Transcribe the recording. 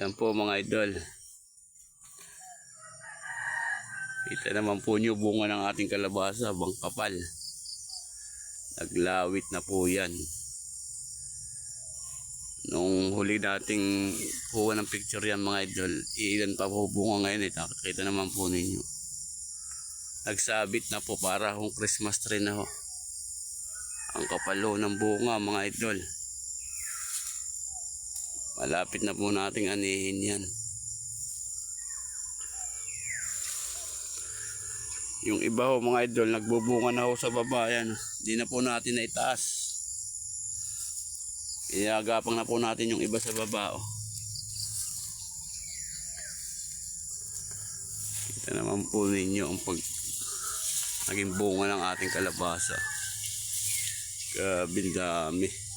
Yan po mga idol. Kita naman po nyo bunga ng ating kalabasa, bang kapal. Naglawit na po yan. Nung huli nating kuha ng picture yan mga idol, ilan pa po bunga ngayon eh. Nakikita naman po ninyo. Nagsabit na po para kung Christmas tree na ho. Ang kapalo ng bunga mga idol. Malapit na po nating anihin yan. Yung iba ho mga idol, nagbubunga na ho sa baba yan. Hindi na po natin na itaas. Iagapang na po natin yung iba sa baba oh. Kita naman po ninyo ang pag naging bunga ng ating kalabasa. Grabe dami.